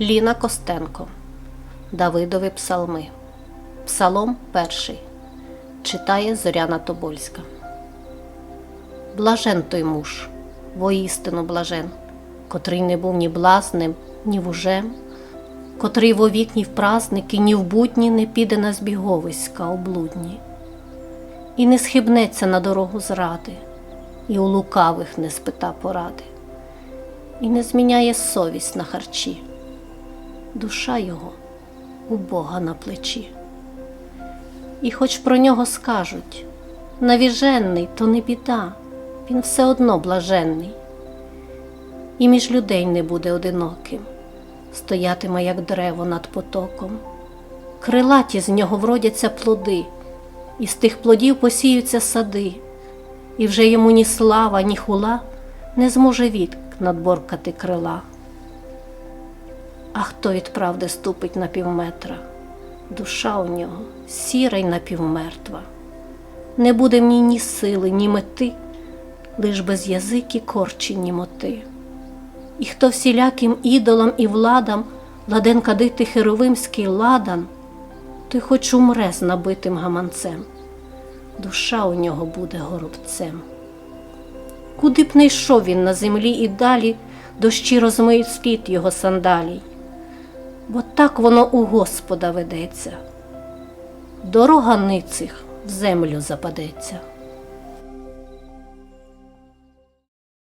Ліна Костенко. Давидові псалми. Псалом перший. Читає Зоряна Тобольська. Блажен той муж, воістину блажен, котрий не був ні блазним, ні вужем, котрий вовік ні в праздники, ні в будні не піде на збіговиська облудні, і не схибнеться на дорогу зради, і у лукавих не спита поради, і не зміняє совість на харчі душа його у Бога на плечі. І хоч про нього скажуть навіжений, то не біда, він все одно блаженний, і між людей не буде одиноким, стоятиме, як дерево над потоком. Крилаті з нього вродяться плоди, і з тих плодів посіються сади, і вже йому ні слава, ні хула не зможе вік надборкати крила. А хто від правди ступить на півметра? Душа у нього сіра й напівмертва. Не буде ній ні сили, ні мети, лиш без язики корчі німоти. І хто всіляким ідолам і владам ладен кадити херовимський ладан, той хоч умре з набитим гаманцем, душа у нього буде горобцем. Куди б не йшов він на землі і далі, дощі розмиють слід його сандалій бо так воно у Господа ведеться. Дорога ницих в землю западеться.